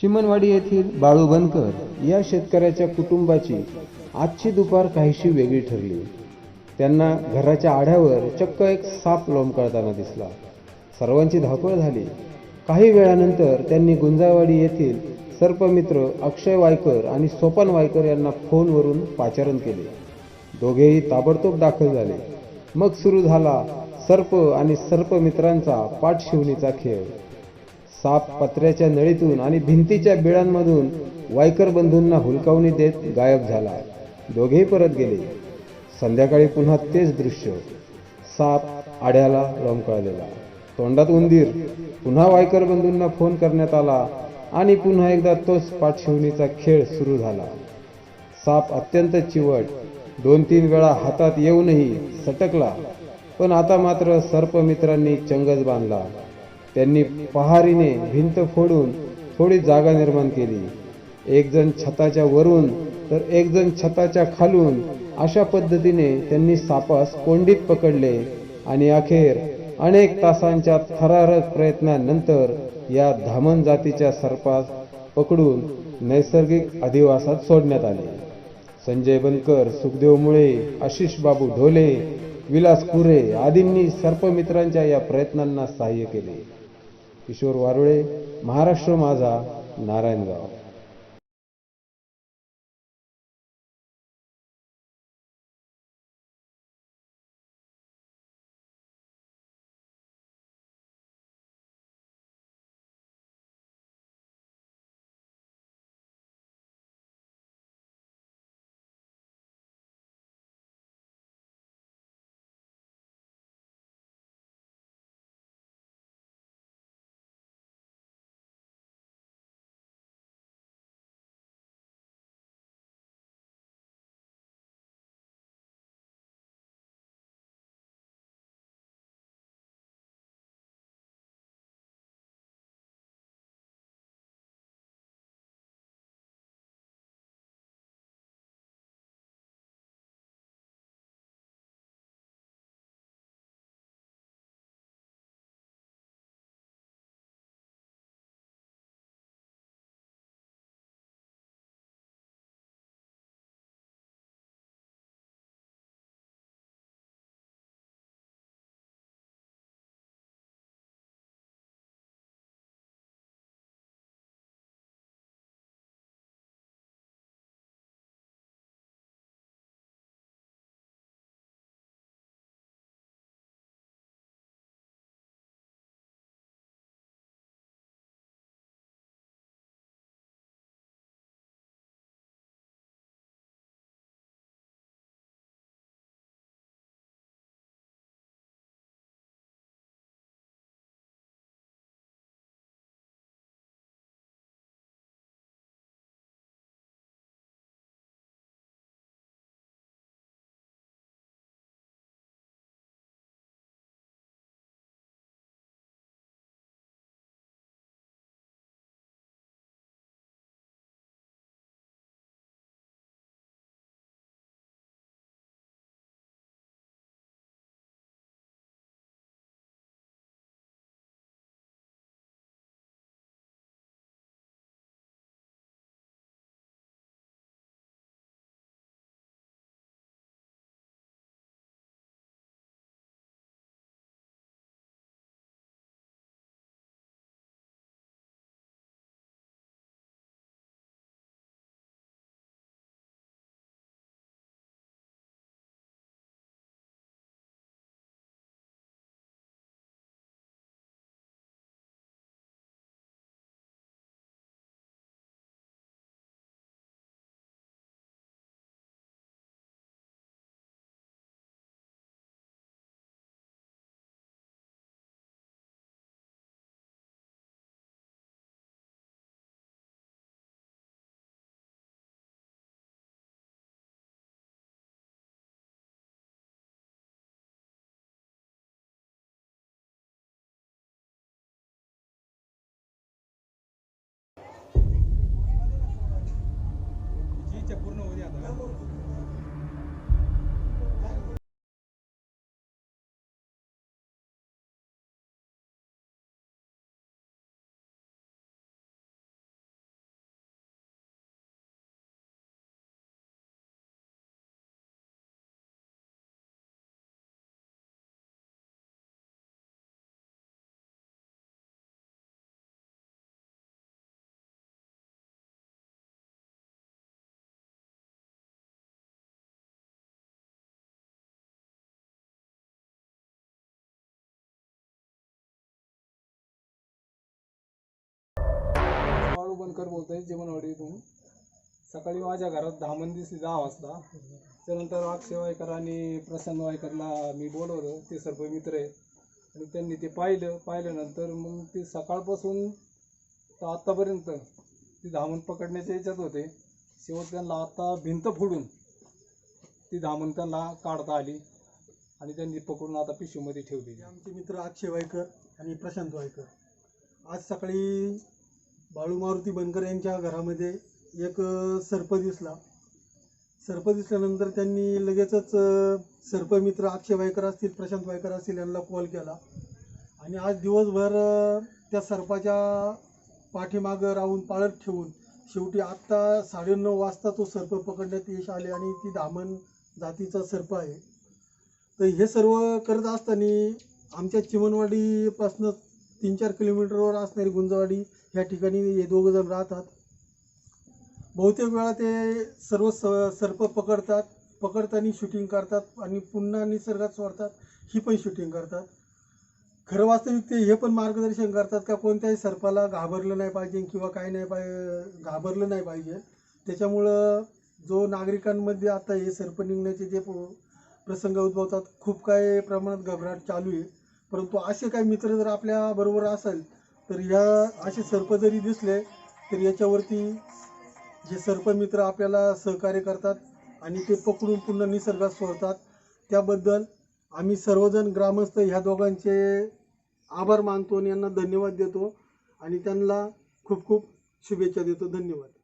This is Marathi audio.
चिमनवाडी येथील बाळू बनकर या शेतकऱ्याच्या कुटुंबाची आजची दुपार काहीशी वेगळी ठरली. त्यांना घराच्या आढ्यावर चक्क एक साप लोंबकळताना दिसला. सर्वांची धावपळ झाली. काही वेळानंतर त्यांनी गुंजावाडी येथील सर्पमित्र अक्षय वायकर आणि सोपान वायकर यांना फोनवरून पाचारण केले. दोघेही ताबडतोब दाखल झाले. मग सुरू झाला सर्प आणि सर्पमित्रांचा पाठशिवणीचा खेळ. साप पत्र्याच्या नळीतून आणि भिंतीच्या बिळांमधून वायकर बंधूंना हुलकावणी देत गायब झाला. दोघेही परत गेले. संध्याकाळी पुन्हा तेच दृश्य. साप आड्याला लोंबकळलेला. तोंडात उंदीर. पुन्हा वायकर बंधूंना फोन करण्यात आला आणि पुन्हा एकदा तोच पाठशिवणीचा खेळ सुरू झाला. साप अत्यंत चिवट. दोन तीन वेळा हातात येऊनही सटकला. पण आता मात्र सर्पमित्रांनी चंगच बांधला. त्यांनी पहारीने भिंत फोडून थोडी जागा निर्माण केली. एक जण छताच्या वरून तर एक जण छताच्या खालून अशा पद्धतीने त्यांनी सापास कोंडीत पकडले आणि अखेर अनेक तासांच्या थरारक प्रयत्नानंतर या धामण जातीच्या सर्पास पकडून नैसर्गिक अधिवासात सोडण्यात आले. संजय बनकर सुखदेव मुळे आशिष बाबू ढोले विलास कुरे आदींनी सर्पमित्रांच्या या प्रयत्नांना सहाय्य केले. किशोर वारुळे महाराष्ट्र माझा नारायणगाव. बनकर बोलतोय जेवणवाडीतून सकाळी माझ्या घरात धामण दिसली दहा वाजता. त्यानंतर अक्षय वायकर आणि प्रसन्न वायकरला मी बोलवलं. ते सर्व मित्र आहेत. आणि त्यांनी ते पाहिलं. पाहिल्यानंतर मग ते सकाळपासून तर आत्तापर्यंत ती धामण पकडण्याच्या याच्यात होते. शेवट त्यांना आता भिंत फोडून ती धामण त्यांना काढता आली. आणि त्यांनी पकडून आता पिशवीमध्ये ठेवली आमचे मित्र अक्षय वायकर आणि प्रशांत वायकर. आज सकाळी बाळू मारुती बनकर यांच्या घरामध्ये एक सर्प दिसला. सर्प दिसल्यानंतर त्यांनी लगेचच सर्पमित्र अक्षय वायकर असतील प्रशांत वायकर असतील यांना कॉल केला. आणि आज दिवसभर त्या सर्पाच्या पाठीमागं राहून पाळत ठेवून शेवटी आत्ता साडेनऊ वाजता तो सर्प पकडण्यात यश आले आणि ती दामन जातीचा सर्प आहे. तर हे सर्व करत असताना आमच्या चिमनवाडीपासूनच तीन चार किलोमीटरवर असणारी गुंजवाडी ह्या ठिकाणी हे दोघं जण राहतात. बहुतेक वेळा ते सर्व स सर्प पकडतात पकडताना शूटिंग करतात आणि पुन्हा निसर्गात सोडतात ही पण शूटिंग करतात. खरं वास्तविक ते हे पण मार्गदर्शन करतात का कोणत्याही सर्पाला घाबरलं नाही पाहिजे किंवा काही नाही पाहिजे घाबरलं नाही पाहिजे. त्याच्यामुळं जो नागरिकांमध्ये आता हे सर्प निघण्याचे जे प- प्रसंग उद्भवतात खूप काही प्रमाणात घबराट चालू आहे. परंतु असे काही मित्र जर आपल्या बरोबर असेल तर ह्या असे सर्प जरी दिसले तर याच्यावरती जे सर्प मित्र आपल्याला सहकार्य करतात आणि ते पकडून पुन्हा निसर्गात सोडतात त्याबद्दल आम्ही सर्वजण ग्रामस्थ ह्या दोघांचे आभार मानतो आणि यांना धन्यवाद देतो. आणि त्यांना खूप खूप शुभेच्छा देतो. धन्यवाद.